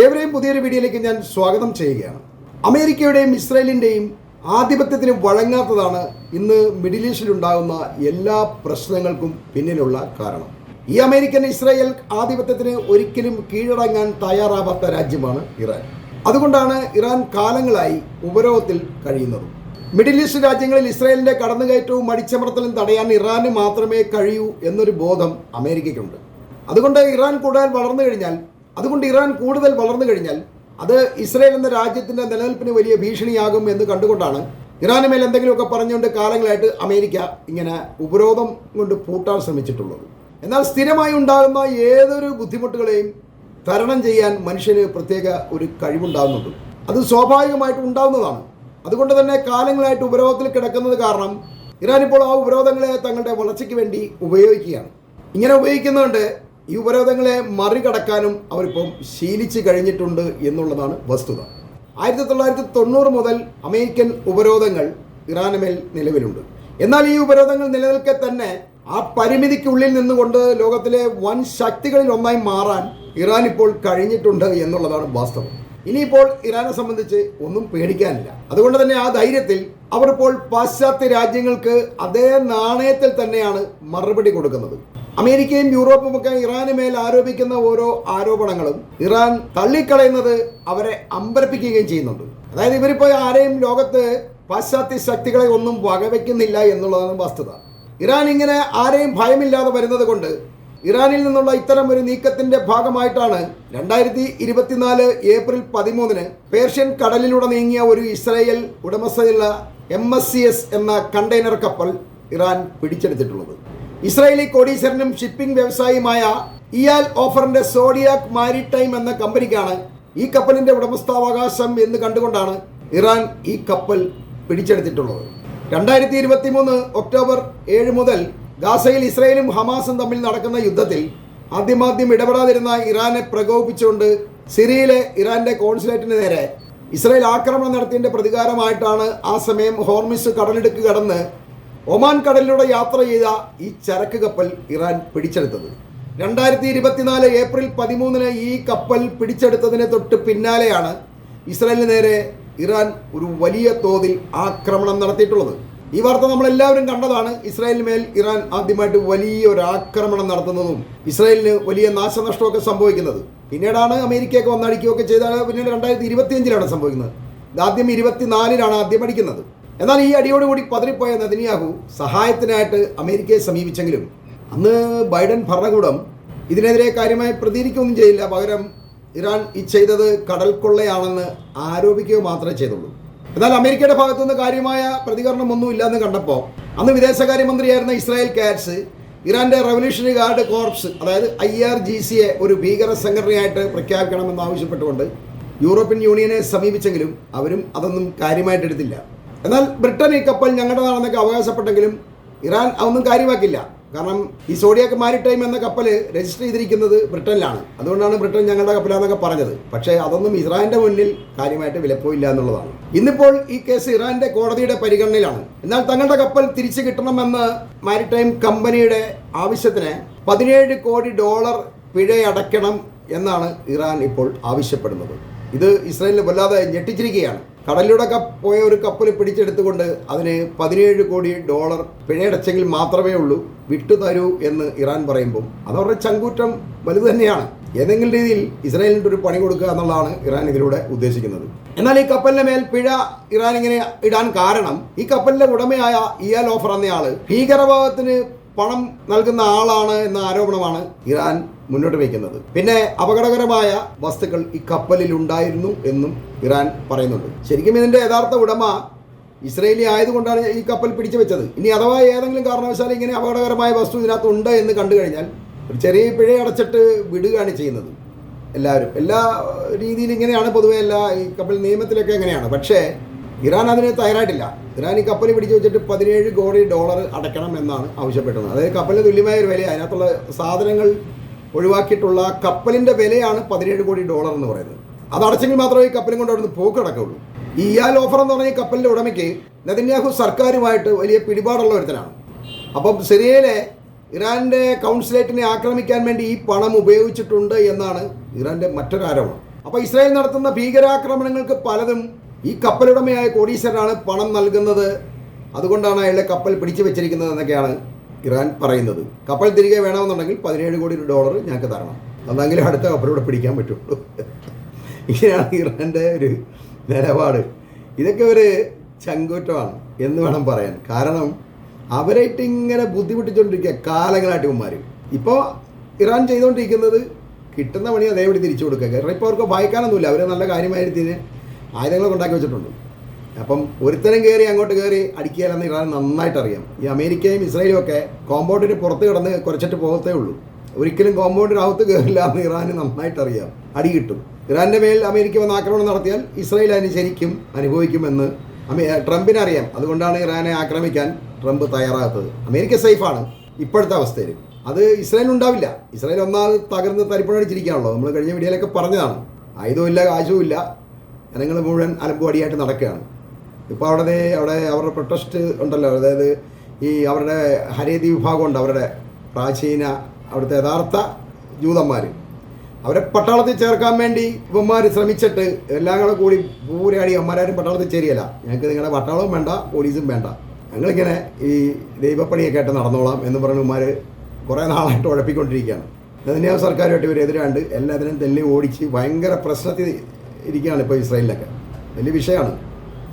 ഏവരെയും പുതിയൊരു വീഡിയോയിലേക്ക് ഞാൻ സ്വാഗതം ചെയ്യുകയാണ്. അമേരിക്കയുടെയും ഇസ്രായേലിന്റെയും ആധിപത്യത്തിന് വഴങ്ങാത്തതാണ് ഇന്ന് മിഡിൽ ഈസ്റ്റിൽ ഉണ്ടാകുന്ന എല്ലാ പ്രശ്നങ്ങൾക്കും പിന്നിലുള്ള കാരണം. ഈ അമേരിക്കൻ ഇസ്രായേൽ ആധിപത്യത്തിന് ഒരിക്കലും കീഴടങ്ങാൻ തയ്യാറാവാത്ത രാജ്യമാണ് ഇറാൻ. അതുകൊണ്ടാണ് ഇറാൻ കാലങ്ങളായി ഉപരോധത്തിൽ കഴിയുന്നത്. മിഡിൽ ഈസ്റ്റ് രാജ്യങ്ങളിൽ ഇസ്രായേലിന്റെ കടന്നുകയറ്റവും അടിച്ചമർത്തലും തടയാൻ ഇറാന് മാത്രമേ കഴിയൂ എന്നൊരു ബോധം അമേരിക്കയ്ക്കുണ്ട്. അതുകൊണ്ട് ഇറാൻ കൂടുതൽ വളർന്നു കഴിഞ്ഞാൽ അതുകൊണ്ട് ഇറാൻ കൂടുതൽ വളർന്നു കഴിഞ്ഞാൽ അത് ഇസ്രായേൽ എന്ന രാജ്യത്തിന്റെ നിലനിൽപ്പിന് വലിയ ഭീഷണിയാകും എന്ന് കണ്ടുകൊണ്ടാണ് ഇറാന് മേൽ എന്തെങ്കിലുമൊക്കെ പറഞ്ഞുകൊണ്ട് കാലങ്ങളായിട്ട് അമേരിക്ക ഇങ്ങനെ ഉപരോധം കൊണ്ട് പൂട്ടാൻ ശ്രമിച്ചിട്ടുള്ളത്. എന്നാൽ സ്ഥിരമായി ഉണ്ടാകുന്ന ഏതൊരു ബുദ്ധിമുട്ടുകളെയും തരണം ചെയ്യാൻ മനുഷ്യന് പ്രത്യേക ഒരു കഴിവുണ്ടാകുന്നുണ്ട്. അത് സ്വാഭാവികമായിട്ട് ഉണ്ടാകുന്നതാണ്. അതുകൊണ്ട് തന്നെ കാലങ്ങളായിട്ട് ഉപരോധത്തിൽ കിടക്കുന്നത് കാരണം ഇറാൻ ഇപ്പോൾ ആ ഉപരോധങ്ങളെ തങ്ങളുടെ വളർച്ചയ്ക്ക് വേണ്ടി ഉപയോഗിക്കുകയാണ്. ഇങ്ങനെ ഉപയോഗിക്കുന്നതുകൊണ്ട് ഈ ഉപരോധങ്ങളെ മറികടക്കാനും അവരിപ്പം ശീലിച്ചു കഴിഞ്ഞിട്ടുണ്ട് എന്നുള്ളതാണ് വസ്തുത. ആയിരത്തി തൊള്ളായിരത്തി തൊണ്ണൂറ് മുതൽ അമേരിക്കൻ ഉപരോധങ്ങൾ ഇറാന് മേൽ നിലവിലുണ്ട്. എന്നാൽ ഈ ഉപരോധങ്ങൾ നിലനിൽക്കെ തന്നെ ആ പരിമിതിക്കുള്ളിൽ നിന്നുകൊണ്ട് ലോകത്തിലെ വൻ ശക്തികളിൽ ഒന്നായി മാറാൻ ഇറാൻ ഇപ്പോൾ കഴിഞ്ഞിട്ടുണ്ട് എന്നുള്ളതാണ് വാസ്തവം. ഇനിയിപ്പോൾ ഇറാനെ സംബന്ധിച്ച് ഒന്നും പേടിക്കാനില്ല. അതുകൊണ്ട് തന്നെ ആ ധൈര്യത്തിൽ അവർ ഇപ്പോൾ പാശ്ചാത്യ രാജ്യങ്ങൾക്ക് അതേ നാണയത്തിൽ തന്നെയാണ് മറുപടി കൊടുക്കുന്നത്. അമേരിക്കയും യൂറോപ്പും ഒക്കെ ഇറാന് മേൽ ആരോപിക്കുന്ന ഓരോ ആരോപണങ്ങളും ഇറാൻ തള്ളിക്കളയുന്നത് അവരെ അമ്പരപ്പിക്കുകയും ചെയ്യുന്നുണ്ട്. അതായത് ഇവരിപ്പോൾ ആരെയും ലോകത്ത് പാശ്ചാത്യ ശക്തികളെ ഒന്നും വകവയ്ക്കുന്നില്ല എന്നുള്ളതാണ് വസ്തുത. ഇറാൻ ഇങ്ങനെ ആരെയും ഭയമില്ലാതെ വരുന്നത് കൊണ്ട് ഇറാനിൽ നിന്നുള്ള ഇത്തരം ഒരു നീക്കത്തിന്റെ ഭാഗമായിട്ടാണ് രണ്ടായിരത്തി ഇരുപത്തിനാല് ഏപ്രിൽ പതിമൂന്നിന് പേർഷ്യൻ കടലിലൂടെ നീങ്ങിയ ഒരു ഇസ്രായേൽ ഉടമസ്ഥയുള്ള എം എസ് സി എസ് എന്ന കണ്ടെയ്നർ കപ്പൽ ഇറാൻ പിടിച്ചെടുത്തിട്ടുള്ളത്. ഇസ്രായേലി കോടീശ്വരനും ഷിപ്പിംഗ് വ്യവസായിയുമായ ഇയാൽ ഓഫറിന്റെ സോഡിയാക് മാരിടൈം എന്ന കമ്പനിക്കാണ് ഈ കപ്പലിന്റെ ഉടമസ്ഥാവകാശം എന്ന് കണ്ടുകൊണ്ടാണ് ഇറാൻ ഈ കപ്പൽ പിടിച്ചെടുത്തിട്ടുള്ളത്. രണ്ടായിരത്തി ഇരുപത്തി മൂന്ന് ഒക്ടോബർ ഏഴ് മുതൽ ഗാസയിൽ ഇസ്രായേലും ഹമാസും തമ്മിൽ നടക്കുന്ന യുദ്ധത്തിൽ ആദ്യമാദ്യം ഇടപെടാതിരുന്ന ഇറാനെ പ്രകോപിപ്പിച്ചുകൊണ്ട് സിറിയയിലെ ഇറാന്റെ കോൺസുലേറ്റിന് നേരെ ഇസ്രായേൽ ആക്രമണം നടത്തിയതിന്റെ പ്രതികാരമായിട്ടാണ് ആ സമയം ഹോർമിസ് കടലിടുക്ക് കടന്ന് ഒമാൻ കടലിലൂടെ യാത്ര ചെയ്ത ഈ ചരക്ക് കപ്പൽ ഇറാൻ പിടിച്ചെടുത്തത്. രണ്ടായിരത്തി ഇരുപത്തിനാല് ഏപ്രിൽ പതിമൂന്നിന് ഈ കപ്പൽ പിടിച്ചെടുത്തതിന് തൊട്ട് പിന്നാലെയാണ് ഇസ്രായേലിന് നേരെ ഇറാൻ ഒരു വലിയ തോതിൽ ആക്രമണം നടത്തിയിട്ടുള്ളത്. ഈ വാർത്ത നമ്മളെല്ലാവരും കണ്ടതാണ്. ഇസ്രായേലിന് മേൽ ഇറാൻ ആദ്യമായിട്ട് വലിയ ഒരു ആക്രമണം നടത്തുന്നതും ഇസ്രായേലിന് വലിയ നാശനഷ്ടമൊക്കെ സംഭവിക്കുന്നത്. പിന്നീടാണ് അമേരിക്കയൊക്കെ വന്നടിക്കുകയൊക്കെ ചെയ്താണ് പിന്നീട് രണ്ടായിരത്തി ഇരുപത്തിയഞ്ചിലാണ് സംഭവിക്കുന്നത്. ആദ്യം ഇരുപത്തിനാലിലാണ് ആദ്യം അടിക്കുന്നത്. എന്നാൽ ഈ അടിയോടുകൂടി പതറിപ്പോയ നദിനിയാഹു സഹായത്തിനായിട്ട് അമേരിക്കയെ സമീപിച്ചെങ്കിലും അന്ന് ബൈഡൻ ഭരണകൂടം ഇതിനെതിരെ കാര്യമായി പ്രതികരിക്കുകയൊന്നും ചെയ്യില്ല. പകരം ഇറാൻ ഈ ചെയ്തത് കടൽ കൊള്ളയാണെന്ന് ആരോപിക്കുക മാത്രമേ ചെയ്തുള്ളൂ. എന്നാൽ അമേരിക്കയുടെ ഭാഗത്തുനിന്ന് കാര്യമായ പ്രതികരണമൊന്നും ഇല്ലെന്ന് കണ്ടപ്പോൾ അന്ന് വിദേശകാര്യമന്ത്രിയായിരുന്ന ഇസ്രായേൽ കാറ്റ്സ് ഇറാന്റെ റവല്യൂഷണറി ഗാർഡ് കോർപ്സ് അതായത് ഐ ആർ ജി സിയെ ഒരു ഭീകര സംഘടനയായിട്ട് പ്രഖ്യാപിക്കണമെന്ന് ആവശ്യപ്പെട്ടുകൊണ്ട് യൂറോപ്യൻ യൂണിയനെ സമീപിച്ചെങ്കിലും അവരും അതൊന്നും കാര്യമായിട്ട് എടുത്തില്ല എന്നാൽ ബ്രിട്ടൻ ഈ കപ്പൽ ഞങ്ങളുടേതാണെന്നൊക്കെ അവകാശപ്പെട്ടെങ്കിലും ഇറാൻ അതൊന്നും കാര്യമാക്കില്ല കാരണം ഈ സോഡിയാക്ക് മാരിടൈം എന്ന കപ്പൽ രജിസ്റ്റർ ചെയ്തിരിക്കുന്നത് ബ്രിട്ടനിലാണ്. അതുകൊണ്ടാണ് ബ്രിട്ടൻ ഞങ്ങളുടെ കപ്പലാന്നൊക്കെ പറഞ്ഞത്. പക്ഷേ അതൊന്നും ഇസ്രായേലിന്റെ മുന്നിൽ കാര്യമായിട്ട് വിലപ്പോയില്ല എന്നുള്ളതാണ്. ഇന്നിപ്പോൾ ഈ കേസ് ഇറാന്റെ കോടതിയുടെ പരിഗണനയിലാണ്. എന്നാൽ തങ്ങളുടെ കപ്പൽ തിരിച്ചു കിട്ടണമെന്ന് മാരിടൈം കമ്പനിയുടെ ആവശ്യത്തിന് പതിനേഴ് കോടി ഡോളർ പിഴയടയ്ക്കണം എന്നാണ് ഇറാൻ ഇപ്പോൾ ആവശ്യപ്പെടുന്നത്. ഇത് ഇസ്രായേലിനെ വല്ലാതെ ഞെട്ടിച്ചിരിക്കുകയാണ്. കടലിലൂടെ പോയ ഒരു കപ്പൽ പിടിച്ചെടുത്തുകൊണ്ട് അതിന് പതിനേഴ് കോടി ഡോളർ പിഴയടച്ചെങ്കിൽ മാത്രമേ ഉള്ളൂ വിട്ടു തരൂ എന്ന് ഇറാൻ പറയുമ്പോൾ അതവരുടെ ചങ്കൂറ്റം വലുത് തന്നെയാണ്. ഏതെങ്കിലും രീതിയിൽ ഇസ്രായേലിന്റെ ഒരു പണി കൊടുക്കുക എന്നുള്ളതാണ് ഇറാൻ ഇതിലൂടെ ഉദ്ദേശിക്കുന്നത്. എന്നാൽ ഈ കപ്പലിന്റെ മേൽ പിഴ ഇറാൻ ഇങ്ങനെ ഇടാൻ കാരണം ഈ കപ്പലിന്റെ ഉടമയായ ഇയാൽ ഓഫർ എന്നയാൾ ഭീകരവാദത്തിന് പണം നൽകുന്ന ആളാണ് എന്ന ആരോപണമാണ് ഇറാൻ മുന്നോട്ട് വയ്ക്കുന്നത്. പിന്നെ അപകടകരമായ വസ്തുക്കൾ ഈ കപ്പലിൽ ഉണ്ടായിരുന്നു എന്നും ഇറാൻ പറയുന്നുണ്ട്. ശരിക്കും ഇതിന്റെ യഥാർത്ഥ ഉടമ ഇസ്രയേലി ആയതുകൊണ്ടാണ് ഈ കപ്പൽ പിടിച്ചു വെച്ചത്. ഇനി അഥവാ ഏതെങ്കിലും കാരണവശാൽ ഇങ്ങനെ അപകടകരമായ വസ്തു ഇതിനകത്ത് ഉണ്ട് എന്ന് കണ്ടു കഴിഞ്ഞാൽ ഒരു ചെറിയ പിഴ അടച്ചിട്ട് വിടുകയാണ് ചെയ്യുന്നത്. എല്ലാവരും. എല്ലാ രീതിയിൽ ഇങ്ങനെയാണ് പൊതുവെ എല്ലാ ഈ കപ്പൽ നിയമത്തിലൊക്കെ എങ്ങനെയാണ് പക്ഷേ ഇറാൻ അതിന് തയ്യാറായിട്ടില്ല. ഇറാൻ ഈ കപ്പൽ പിടിച്ചു വെച്ചിട്ട് പതിനേഴ് കോടി ഡോളർ അടയ്ക്കണം എന്നാണ് ആവശ്യപ്പെട്ടത്. അതായത് കപ്പലിന് തുല്യമായ ഒരു വില അതിനകത്തുള്ള സാധനങ്ങൾ ഒഴിവാക്കിയിട്ടുള്ള കപ്പലിന്റെ വിലയാണ് പതിനേഴ് കോടി ഡോളർ എന്ന് പറയുന്നത്. അത് അടച്ചെങ്കിൽ മാത്രമേ ഈ കപ്പലും കൊണ്ട് അവിടുന്ന് പോക്ക് കിടക്കുള്ളൂ ഈ ഇയാൽ ഓഫർ എന്ന് പറഞ്ഞ ഈ കപ്പലിന്റെ ഉടമയ്ക്ക് നെതന്യാഹു സർക്കാരുമായിട്ട് വലിയ പിടിപാടുള്ള ഒരുത്തനാണ്. അപ്പം സിറിയയിലെ ഇറാന്റെ കൗൺസിലേറ്റിനെ ആക്രമിക്കാൻ വേണ്ടി ഈ പണം ഉപയോഗിച്ചിട്ടുണ്ട് എന്നാണ് ഇറാന്റെ മറ്റൊരു ആരോപണം അപ്പോൾ ഇസ്രായേൽ നടത്തുന്ന ഭീകരാക്രമണങ്ങൾക്ക് പലതും ഈ കപ്പലുടമയായ കോടീശ്വരനാണ് പണം നൽകുന്നത്. അതുകൊണ്ടാണ് അയാളെ കപ്പൽ പിടിച്ചു വെച്ചിരിക്കുന്നത് എന്നൊക്കെയാണ് ഇറാൻ പറയുന്നത്. കപ്പൽ തിരികെ വേണമെന്നുണ്ടെങ്കിൽ പതിനേഴ് കോടി ഡോളർ ഞങ്ങൾക്ക് തരണം. അന്നെങ്കിലും അടുത്ത കപ്പലൂടെ പിടിക്കാൻ പറ്റുള്ളൂ. ഇങ്ങനെയാണ് ഇറാന്റെ ഒരു നിലപാട്. ഇതൊക്കെ ഒരു ചങ്കൂറ്റമാണ് എന്ന് വേണം പറയാൻ. കാരണം അവരായിട്ട് ഇങ്ങനെ ബുദ്ധിമുട്ടിച്ചുകൊണ്ടിരിക്കുക കാലങ്ങളായിട്ട് ഇവന്മാർ ഇപ്പോൾ ഇറാൻ ചെയ്തുകൊണ്ടിരിക്കുന്നത് കിട്ടുന്ന പണി അതേപടി തിരിച്ചു കൊടുക്കുക. കാരണം ഇപ്പോൾ അവർക്ക് വായിക്കാനൊന്നുമില്ല. അവർ നല്ല കാര്യമായിരുന്നു ആയുധങ്ങളൊക്കെ ഉണ്ടാക്കി വെച്ചിട്ടുണ്ട്. അപ്പം ഒരുത്തരം കയറി അങ്ങോട്ട് കയറി അടിക്കുകയെന്ന് ഇറാൻ നന്നായിട്ട് അറിയാം ഈ അമേരിക്കയും ഇസ്രായേലും ഒക്കെ കോമ്പൗണ്ടിന് പുറത്ത് കിടന്ന് കുറച്ചിട്ട് പോകത്തേ ഉള്ളൂ. ഒരിക്കലും കോമ്പൗണ്ടിനകത്ത് കയറില്ല എന്ന് ഇറാന് നന്നായിട്ട് അറിയാം അടി കിട്ടും. ഇറാന്റെ മേൽ അമേരിക്ക വന്ന് ആക്രമണം നടത്തിയാൽ ഇസ്രായേൽ അതിന് ശരിക്കും അനുഭവിക്കുമെന്ന് ട്രംപിന് അറിയാം. അതുകൊണ്ടാണ് ഇറാനെ ആക്രമിക്കാൻ ട്രംപ് തയ്യാറാകാത്തത്. അമേരിക്ക സേഫാണ് ഇപ്പോഴത്തെ അവസ്ഥയിൽ. അത് ഇസ്രായേൽ ഉണ്ടാവില്ല. ഇസ്രായേൽ ഒന്നാമത് തകർന്ന് തരിപ്പണടിച്ചിരിക്കുകയാണല്ലോ നമ്മൾ കഴിഞ്ഞ വീഡിയോയിലൊക്കെ പറഞ്ഞതാണ്. ആയുധമില്ല കാശുമില്ല ജനങ്ങൾ മുഴുവൻ അലമ്പുപടിയായിട്ട് നടക്കുകയാണ്. ഇപ്പോൾ അവിടെ അവിടെ അവരുടെ പ്രൊട്ടസ്റ്റ് ഉണ്ടല്ലോ. അതായത് ഈ അവരുടെ ഹരേതി വിഭാഗമുണ്ട് അവരുടെ പ്രാചീന അവിടുത്തെ യഥാർത്ഥ ജൂതന്മാർ അവരെ പട്ടാളത്തിൽ ചേർക്കാൻ വേണ്ടി ഇവന്മാർ ശ്രമിച്ചിട്ട് എല്ലാം കൂടെ കൂടി പൂരാടി അമ്മമാരും പട്ടാളത്തിൽ ചേരിയല്ല ഞങ്ങൾക്ക് നിങ്ങളുടെ പട്ടാളവും വേണ്ട പോലീസും വേണ്ട. ഞങ്ങളിങ്ങനെ ഈ ദൈവപ്പണിയൊക്കെ ആയിട്ട് നടന്നോളാം എന്ന് പറഞ്ഞ് ഇവന്മാർ കുറേ നാളായിട്ട് ഉഴപ്പിക്കൊണ്ടിരിക്കുകയാണ്. നെതന്യാവ് സർക്കാരുമായിട്ട് ഇവരെതിരാണ്ട് എല്ലാത്തിനും തെല്ലി ഓടിച്ച് ഭയങ്കര പ്രശ്നത്തിൽ ഇരിക്കുകയാണ് ഇപ്പോൾ ഇസ്രായേലിലൊക്കെ. വലിയ വിഷയമാണ്.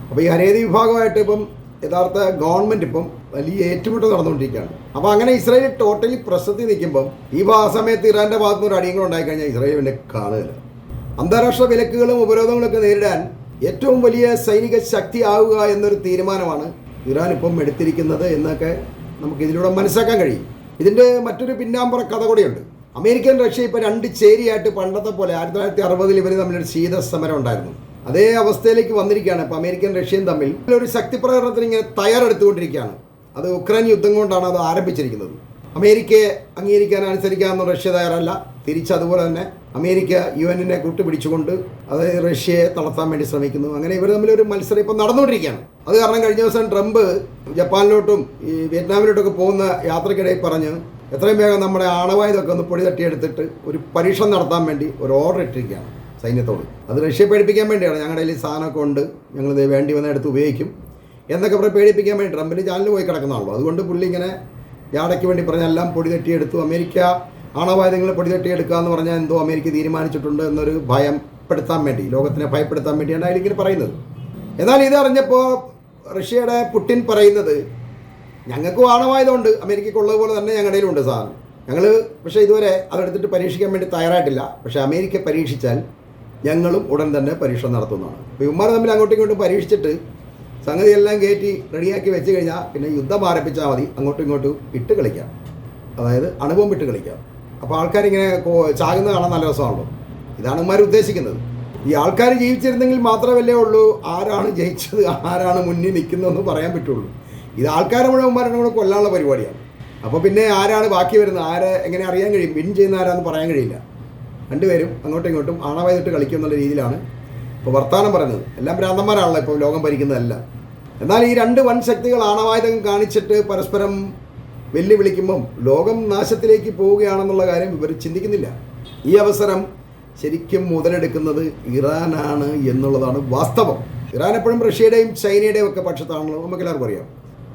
അപ്പോൾ ഈ ഹരേതി വിഭാഗമായിട്ട് ഇപ്പം യഥാർത്ഥ ഗവൺമെന്റ് ഇപ്പം വലിയ ഏറ്റുമുട്ടൽ നടന്നുകൊണ്ടിരിക്കുകയാണ്. അപ്പോൾ അങ്ങനെ ഇസ്രായേൽ ടോട്ടലി പ്രശ്നത്തിൽ നിൽക്കുമ്പം ഈ ആ സമയത്ത് ഇറാന്റെ ഭാഗത്തു നിന്ന് ഒരു അടിയങ്ങൾ ഉണ്ടായിക്കഴിഞ്ഞാൽ ഇസ്രായേൽ പിന്നെ കാണുകയില്ല അന്താരാഷ്ട്ര വിലക്കുകളും ഉപരോധങ്ങളൊക്കെ നേരിടാൻ ഏറ്റവും വലിയ സൈനിക ശക്തി ആവുക എന്നൊരു തീരുമാനമാണ് ഇറാൻ ഇപ്പം എടുത്തിരിക്കുന്നത് എന്നൊക്കെ നമുക്ക് ഇതിലൂടെ മനസ്സിലാക്കാൻ കഴിയും. ഇതിന്റെ മറ്റൊരു പിന്നാമ്പുറ കഥ കൂടിയുണ്ട്. അമേരിക്കൻ റഷ്യ ഇപ്പോൾ രണ്ട് ചേരിയായിട്ട് പണ്ടത്തെ പോലെ ആയിരത്തി തൊള്ളായിരത്തി അറുപതിൽ ഇവർ തമ്മിലൊരു ശീത സമരം ഉണ്ടായിരുന്നു. അതേ അവസ്ഥയിലേക്ക് വന്നിരിക്കുകയാണ് ഇപ്പോൾ അമേരിക്കൻ റഷ്യയും തമ്മിൽ. ഒരു ശക്തി പ്രകടനത്തിന് ഇങ്ങനെ തയ്യാറെടുത്തുകൊണ്ടിരിക്കുകയാണ്. അത് ഉക്രൈൻ യുദ്ധം കൊണ്ടാണ് അത് ആരംഭിച്ചിരിക്കുന്നത്. അമേരിക്കയെ അംഗീകരിക്കാൻ അനുസരിക്കാമെന്ന് റഷ്യ തയ്യാറല്ല. തിരിച്ച് അതുപോലെ തന്നെ അമേരിക്ക യു എന്നിനെ കൂട്ടുപിടിച്ചുകൊണ്ട് അത് റഷ്യയെ തളർത്താൻ വേണ്ടി ശ്രമിക്കുന്നു. അങ്ങനെ ഇവർ തമ്മിലൊരു മത്സരം ഇപ്പം നടന്നുകൊണ്ടിരിക്കുകയാണ്. അത് കാരണം കഴിഞ്ഞ ദിവസം ട്രംപ് ജപ്പാനിലോട്ടും ഈ വിയറ്റ്നാമിലോട്ടൊക്കെ പോകുന്ന യാത്രക്കിടയിൽ പറഞ്ഞ് എത്രയും വേഗം നമ്മുടെ ആണവായുധമൊക്കെ ഒന്ന് പൊടി തട്ടിയെടുത്തിട്ട് ഒരു പരീക്ഷണം നടത്താൻ വേണ്ടി ഒരു ഓർഡർ ഇട്ടിരിക്കുകയാണ് സൈന്യത്തോട്. അത് റഷ്യ പേടിപ്പിക്കാൻ വേണ്ടിയാണ്. ഞങ്ങളുടെ കയ്യിൽ സാധനമൊക്കെ ഉണ്ട്. ഞങ്ങളിത് വേണ്ടി വന്ന എടുത്ത് ഉപയോഗിക്കും. എന്നൊക്കെ പറഞ്ഞ് പേടിപ്പിക്കാൻ വേണ്ടി ട്രംപിന് ചാനലിൽ പോയി കിടക്കുന്നതാണല്ലോ. അതുകൊണ്ട് പുള്ളി ഇങ്ങനെ ജാടയ്ക്ക് വേണ്ടി പറഞ്ഞ എല്ലാം പൊടി തട്ടിയെടുത്തു. അമേരിക്ക ആണവായുധങ്ങൾ പൊടി തട്ടിയെടുക്കുക എന്ന് പറഞ്ഞാൽ എന്തോ അമേരിക്ക തീരുമാനിച്ചിട്ടുണ്ട് എന്നൊരു ഭയപ്പെടുത്താൻ വേണ്ടി ലോകത്തിനെ ഭയപ്പെടുത്താൻ വേണ്ടിയാണ് അതിലിങ്ങനെ പറയുന്നത്. എന്നാൽ ഇത് അറിഞ്ഞപ്പോൾ റഷ്യയുടെ പുട്ടിൻ പറയുന്നത് ഞങ്ങൾക്കും ആണവായതുകൊണ്ട് അമേരിക്കയ്ക്കുള്ളത് തന്നെ ഞങ്ങളുടെ ഉണ്ട് സാധനം. ഞങ്ങൾ പക്ഷേ ഇതുവരെ അതെടുത്തിട്ട് പരീക്ഷിക്കാൻ വേണ്ടി തയ്യാറായിട്ടില്ല. പക്ഷേ അമേരിക്ക പരീക്ഷിച്ചാൽ ഞങ്ങളും ഉടൻ തന്നെ പരീക്ഷ നടത്തുന്നതാണ്. അപ്പോൾ ഇവന്മാർ തമ്മിൽ അങ്ങോട്ടും ഇങ്ങോട്ടും പരീക്ഷിച്ചിട്ട് സംഗതിയെല്ലാം കയറ്റി റെഡിയാക്കി വെച്ച് കഴിഞ്ഞാൽ പിന്നെ യുദ്ധം ആരംഭിച്ചാൽ മതി. അങ്ങോട്ടും ഇങ്ങോട്ടും ഇട്ട് കളിക്കാം. അതായത് അണുബോംബ് ഇട്ട് കളിക്കാം. അപ്പോൾ ആൾക്കാരിങ്ങനെ ചാകുന്നത് കാണാൻ നല്ല രസമാണല്ലോ. ഇതാണ് ഇവന്മാർ ഉദ്ദേശിക്കുന്നത്. ഈ ആൾക്കാർ ജീവിച്ചിരുന്നെങ്കിൽ മാത്രമല്ലേ ഉള്ളൂ ആരാണ് ജയിച്ചത് ആരാണ് മുന്നിൽ നിൽക്കുന്നതെന്ന് പറയാൻ പറ്റുള്ളൂ. ഇത് ആൾക്കാരെ മുഴുവൻ മരണം കൊല്ലാനുള്ള പരിപാടിയാണ്. അപ്പോൾ പിന്നെ ആരാണ് ബാക്കി വരുന്നത്? ആരെ എങ്ങനെ അറിയാൻ കഴിയും? വിൻ ചെയ്യുന്ന ആരാന്ന് പറയാൻ കഴിയില്ല. രണ്ടുപേരും അങ്ങോട്ടും ഇങ്ങോട്ടും ആണവായിട്ട് കളിക്കും എന്നുള്ള രീതിയിലാണ് ഇപ്പോൾ വർത്തമാനം പറയുന്നത്. എല്ലാം ഭ്രാന്തന്മാരാണല്ലോ ഇപ്പോൾ ലോകം ഭരിക്കുന്നതല്ല. എന്നാൽ ഈ രണ്ട് വൻ ശക്തികൾ ആണവായുധം കാണിച്ചിട്ട് പരസ്പരം വെല്ലുവിളിക്കുമ്പം ലോകം നാശത്തിലേക്ക് പോവുകയാണെന്നുള്ള കാര്യം ഇവർ ചിന്തിക്കുന്നില്ല. ഈ അവസരം ശരിക്കും മുതലെടുക്കുന്നത് ഇറാനാണ് എന്നുള്ളതാണ് വാസ്തവം. ഇറാൻ എപ്പോഴും റഷ്യയുടെയും ചൈനയുടെയും ഒക്കെ പക്ഷത്താണല്ലോ. നമുക്ക് എല്ലാവർക്കും അറിയാം.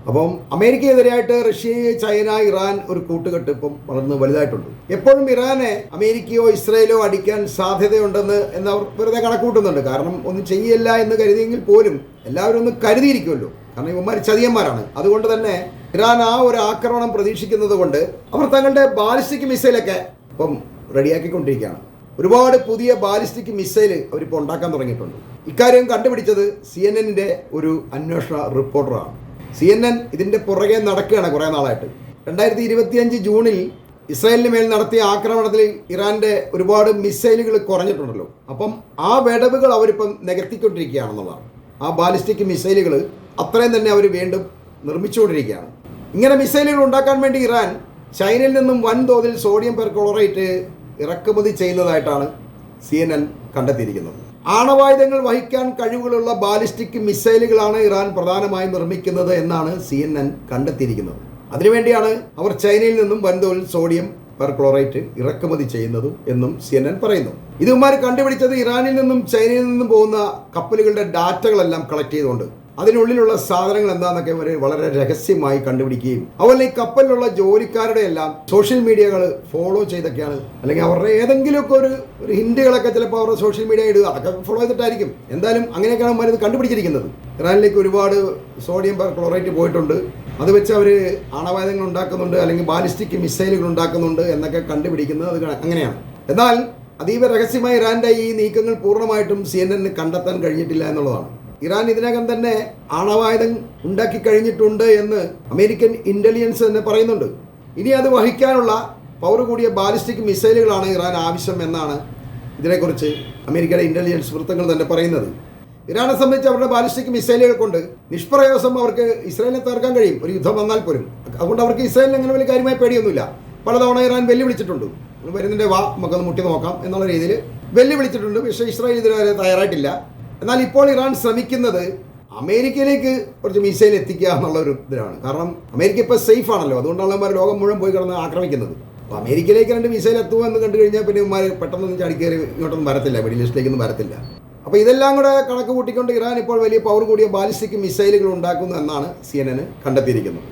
അപ്പം അമേരിക്കയെതിരായിട്ട് റഷ്യ ചൈന ഇറാൻ ഒരു കൂട്ടുകെട്ട് ഇപ്പം വളർന്ന് വലുതായിട്ടുണ്ട്. എപ്പോഴും ഇറാനെ അമേരിക്കയോ ഇസ്രയേലോ അടിക്കാൻ സാധ്യതയുണ്ടെന്ന് എന്നവർ വെറുതെ കണക്കൂട്ടുന്നുണ്ട്. കാരണം ഒന്നും ചെയ്യില്ല എന്ന് കരുതിയെങ്കിൽ പോലും എല്ലാവരും ഒന്ന് കരുതിയിരിക്കുമല്ലോ. കാരണം ഇവന്മാർ ചതിയന്മാരാണ്. അതുകൊണ്ട് തന്നെ ഇറാൻ ആ ഒരു ആക്രമണം പ്രതീക്ഷിക്കുന്നത് കൊണ്ട് അവർ തങ്ങളുടെ ബാലിസ്റ്റിക് മിസൈലൊക്കെ ഇപ്പം റെഡിയാക്കിക്കൊണ്ടിരിക്കുകയാണ്. ഒരുപാട് പുതിയ ബാലിസ്റ്റിക് മിസൈൽ അവരിപ്പോൾ ഉണ്ടാക്കാൻ തുടങ്ങിയിട്ടുണ്ട്. ഇക്കാര്യം കണ്ടുപിടിച്ചത് സി എൻ എന്നിന്റെ ഒരു അന്വേഷണ റിപ്പോർട്ടറാണ്. സി എൻ എൻ ഇതിന്റെ പുറകെ നടക്കുകയാണ് കുറേ നാളായിട്ട്. രണ്ടായിരത്തി ഇരുപത്തിയഞ്ച് ജൂണിൽ ഇസ്രായേലിന് മേൽ നടത്തിയ ആക്രമണത്തിൽ ഇറാന്റെ ഒരുപാട് മിസൈലുകൾ കുറഞ്ഞിട്ടുണ്ടല്ലോ. അപ്പം ആ വിടവുകൾ അവരിപ്പം നികത്തിക്കൊണ്ടിരിക്കുകയാണെന്നുള്ളതാണ്. ആ ബാലിസ്റ്റിക് മിസൈലുകൾ അത്രയും തന്നെ അവർ വീണ്ടും നിർമ്മിച്ചുകൊണ്ടിരിക്കുകയാണ്. ഇങ്ങനെ മിസൈലുകൾ ഉണ്ടാക്കാൻ വേണ്ടി ഇറാൻ ചൈനയിൽ നിന്നും വൻതോതിൽ സോഡിയം പെർക്ലോറേറ്റ് ഇറക്കുമതി ചെയ്യുന്നതായിട്ടാണ് സി എൻ എൻ കണ്ടെത്തിയിരിക്കുന്നത്. ആണവായുധങ്ങൾ വഹിക്കാൻ കഴിവുകളുള്ള ബാലിസ്റ്റിക് മിസൈലുകളാണ് ഇറാൻ പ്രധാനമായും നിർമ്മിക്കുന്നത് എന്നാണ് സി എൻ എൻ കണ്ടെത്തിയിരിക്കുന്നത്. അതിനുവേണ്ടിയാണ് അവർ ചൈനയിൽ നിന്നും വൻതോതിൽ സോഡിയം പെർക്ലോറേറ്റ് ഇറക്കുമതി ചെയ്യുന്നതും എന്നും സി എൻ എൻ പറയുന്നു. ഇതുമാർ കണ്ടുപിടിച്ചത് ഇറാനിൽ നിന്നും ചൈനയിൽ നിന്നും പോകുന്ന കപ്പലുകളുടെ ഡാറ്റകളെല്ലാം കളക്ട് ചെയ്തുകൊണ്ട്. അതിനുള്ളിലുള്ള സാധനങ്ങൾ എന്താണെന്നൊക്കെ അവർ വളരെ രഹസ്യമായി കണ്ടുപിടിക്കുകയും അതുപോലെ ഈ കപ്പലിലുള്ള ജോലിക്കാരുടെ എല്ലാം സോഷ്യൽ മീഡിയകൾ ഫോളോ ചെയ്തൊക്കെയാണ്. അല്ലെങ്കിൽ അവരുടെ ഏതെങ്കിലുമൊക്കെ ഒരു ഹിന്റുകളൊക്കെ ചിലപ്പോൾ അവരുടെ സോഷ്യൽ മീഡിയ ഇടുക അതൊക്കെ ഫോളോ ചെയ്തിട്ടായിരിക്കും. എന്തായാലും അങ്ങനെയൊക്കെയാണ് അവർ കണ്ടുപിടിച്ചിരിക്കുന്നത്. ഇറാനിലേക്ക് ഒരുപാട് സോഡിയം ക്ലോറൈറ്റ് പോയിട്ടുണ്ട്. അത് വെച്ച് അവർ ആണവായുധങ്ങൾ ഉണ്ടാക്കുന്നുണ്ട് അല്ലെങ്കിൽ ബാലിസ്റ്റിക് മിസൈലുകൾ ഉണ്ടാക്കുന്നുണ്ട് എന്നൊക്കെ കണ്ടുപിടിക്കുന്നത് അത് അങ്ങനെയാണ്. എന്നാൽ അതീവ രഹസ്യമായി ഇറാന്റെ ഈ നീക്കങ്ങൾ പൂർണമായിട്ടും സി എൻ കണ്ടെത്താൻ കഴിഞ്ഞിട്ടില്ല എന്നുള്ളതാണ്. ഇറാൻ ഇതിനകം തന്നെ ആണവായുധം ഉണ്ടാക്കി കഴിഞ്ഞിട്ടുണ്ട് എന്ന് അമേരിക്കൻ ഇന്റലിജൻസ് തന്നെ പറയുന്നുണ്ട്. ഇനി അത് വഹിക്കാനുള്ള പവർ കൂടിയ ബാലിസ്റ്റിക് മിസൈലുകളാണ് ഇറാൻ ആവശ്യം എന്നാണ് ഇതിനെക്കുറിച്ച് അമേരിക്കയുടെ ഇന്റലിജൻസ് വൃത്തങ്ങൾ തന്നെ പറയുന്നത്. ഇറാനെ സംബന്ധിച്ച് അവരുടെ ബാലിസ്റ്റിക് മിസൈലുകൾ കൊണ്ട് നിഷ്പ്രയാസം അവർക്ക് ഇസ്രായേലിനെ തകർക്കാൻ കഴിയും. ഒരു യുദ്ധം വന്നാൽ പോലും. അതുകൊണ്ട് അവർക്ക് ഇസ്രായേലിന് അങ്ങനെ വലിയ കാര്യമായി പേടിയൊന്നുമില്ല. പലതവണ ഇറാൻ വെല്ലുവിളിച്ചിട്ടുണ്ട്. വരുന്നതിന്റെ വാ നമുക്കൊന്ന് മുട്ടി നോക്കാം എന്നുള്ള രീതിയിൽ വെല്ലുവിളിച്ചിട്ടുണ്ട്. പക്ഷേ ഇസ്രായേൽ ഇതിനെ തയ്യാറായിട്ടില്ല. എന്നാൽ ഇപ്പോൾ ഇറാൻ ശ്രമിക്കുന്നത് അമേരിക്കയിലേക്ക് കുറച്ച് മിസൈൽ എത്തിക്കുക എന്നുള്ള ഒരു ഇതിലാണ്. കാരണം അമേരിക്ക ഇപ്പോൾ സേഫ് ആണല്ലോ. അതുകൊണ്ടാണ് അവന്മാർ ലോകം മുഴുവൻ പോയി കിടന്ന് ആക്രമിക്കുന്നത്. അപ്പോൾ അമേരിക്കയിലേക്ക് രണ്ട് മിസൈൽ എത്തുമോ എന്ന് കണ്ടു കഴിഞ്ഞാൽ പിന്നെ ഇവന്മാർ പെട്ടെന്നൊന്നും ചാടിക്കയറി ഇങ്ങോട്ടൊന്നും വരത്തില്ല. മിഡിൽ ഈസ്റ്റിലേക്കൊന്നും വരത്തില്ല. അപ്പോൾ ഇതെല്ലാം കൂടെ കണക്ക് കൂട്ടിക്കൊണ്ട് ഇറാൻ ഇപ്പോൾ വലിയ പവർ കൂടിയ ബാലിസ്റ്റിക് മിസൈലുകൾ ഉണ്ടാക്കുന്നു എന്നാണ് സി എൻ കണ്ടെത്തിയിരിക്കുന്നത്.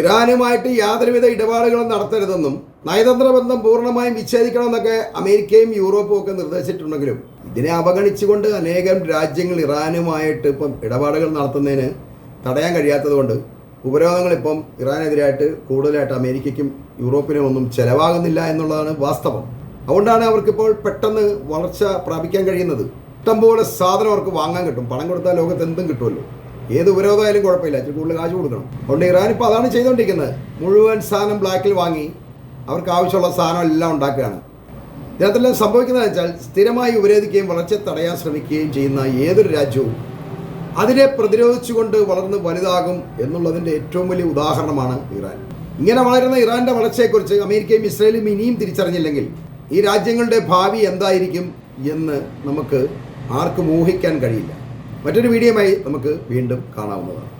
ഇറാനുമായിട്ട് യാതൊരുവിധ ഇടപാടുകളും നടത്തരുതെന്നും നയതന്ത്ര ബന്ധം പൂർണമായും വിച്ഛേദിക്കണമെന്നൊക്കെ അമേരിക്കയും യൂറോപ്പും ഒക്കെ നിർദ്ദേശിച്ചിട്ടുണ്ടെങ്കിലും ഇതിനെ അവഗണിച്ചുകൊണ്ട് അനേകം രാജ്യങ്ങൾ ഇറാനുമായിട്ട് ഇപ്പം ഇടപാടുകൾ നടത്തുന്നതിന് തടയാൻ കഴിയാത്തതുകൊണ്ട് ഉപരോധങ്ങൾ ഇപ്പം ഇറാനെതിരായിട്ട് കൂടുതലായിട്ട് അമേരിക്കയ്ക്കും യൂറോപ്പിനും ഒന്നും ചെലവാകുന്നില്ല എന്നുള്ളതാണ് വാസ്തവം. അതുകൊണ്ടാണ് അവർക്കിപ്പോൾ പെട്ടെന്ന് വളർച്ച പ്രാപിക്കാൻ കഴിയുന്നത്. ഇഷ്ടംപോലെ സാധനം അവർക്ക് വാങ്ങാൻ കിട്ടും. പണം കൊടുത്താൽ ലോകത്ത് എന്തും കിട്ടുമല്ലോ. ഏത് ഉപരോധമായാലും കുഴപ്പമില്ല. കൂടുതൽ കാശ് കൊടുക്കണം. അതുകൊണ്ട് ഇറാൻ ഇപ്പോൾ അതാണ് ചെയ്തുകൊണ്ടിരിക്കുന്നത്. മുഴുവൻ സാധനം ബ്ലാക്കിൽ വാങ്ങി അവർക്ക് ആവശ്യമുള്ള സാധനം എല്ലാം ഉണ്ടാക്കുകയാണ്. ഇതിനകത്തെല്ലാം സംഭവിക്കുന്നത് വെച്ചാൽ സ്ഥിരമായി ഉപരോധിക്കുകയും വളർച്ച തടയാൻ ശ്രമിക്കുകയും ചെയ്യുന്ന ഏതൊരു രാജ്യവും അതിനെ പ്രതിരോധിച്ചുകൊണ്ട് വളർന്ന് വലുതാകും എന്നുള്ളതിന്റെ ഏറ്റവും വലിയ ഉദാഹരണമാണ് ഇറാൻ. ഇങ്ങനെ വളരുന്ന ഇറാന്റെ വളർച്ചയെക്കുറിച്ച് അമേരിക്കയും ഇസ്രയേലും ഇനിയും തിരിച്ചറിഞ്ഞില്ലെങ്കിൽ ഈ രാജ്യങ്ങളുടെ ഭാവി എന്തായിരിക്കും എന്ന് നമുക്ക് ആർക്കും ഊഹിക്കാൻ കഴിയില്ല. മറ്റൊരു വീഡിയോയുമായി നമുക്ക് വീണ്ടും കാണാവുന്നതാണ്.